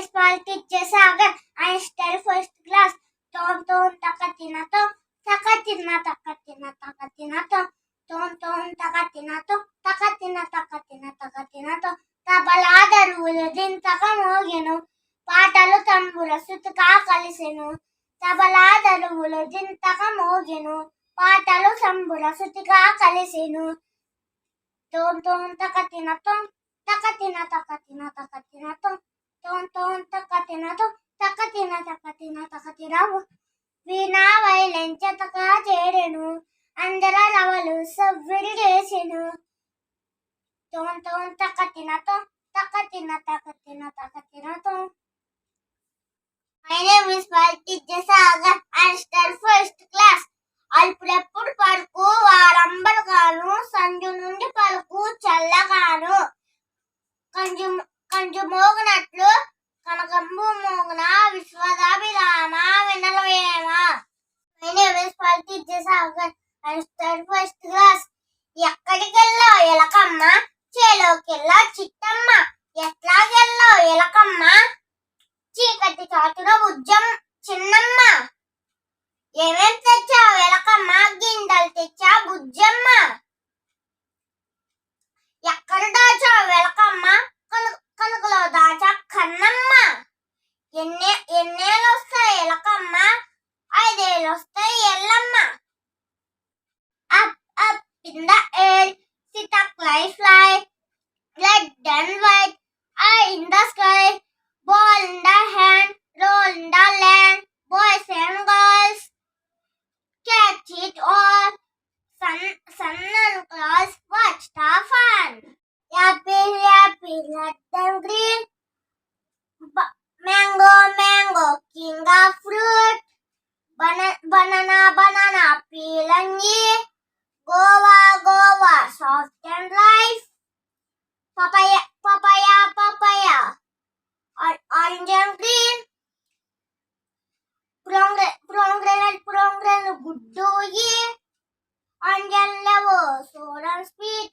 ప్రిన్సిపాల్కి ఇచ్చేసాగా ఆయన style first class తోన్ తోన్ తక తినతో తక తిన్న తక తిన్న తక తినతో తోన్ తోన్ తక తినతో తక తిన్న తక తిన్న తక తినతో తబలాదరువులు దింతక మోగెను పాటలు తంబుల సుతుకా కలిసెను తబలాదరువులు దింతక మోగెను పాటలు సంబుల సుతిగా కలిసెను తోన్ తోన్ తక తినతో తక తిన తక తిన తక తినతో తకతిన తక్క తకతిన తకతిన తిరావు వీణా వైలెంచతగా చేరెను అందర రవలు సవ్విడి చేసెను తోం తక్క తకతిన తోం తకతిన తకతిన తకతిన తోం My name is Palti Jasagar. I study first class. అల్పుడెప్పుడు పలుకు వారంబడుగాను సంజు నుండి పలుకు చల్లగాను కంజు కంచు మోగినట్లు కనకంబు మోగున విశ్వదాభిరామ వినలవేమ పల్టీ చేసాగర్ ఫస్ట్ క్లాస్. ఎక్కడికెళ్ళో ఎలకమ్మ? చేలోకెళ్ళో చిట్టమ్మ? ఎట్లాగెళ్ళో ఎలకమ్మ? చీకటి చాటున ఉజ్జం చిన్నమ్మ. ఏమేం తెచ్చావు? in the air pomegranate, pomegranate, good to ye. On yellow, so on sweet.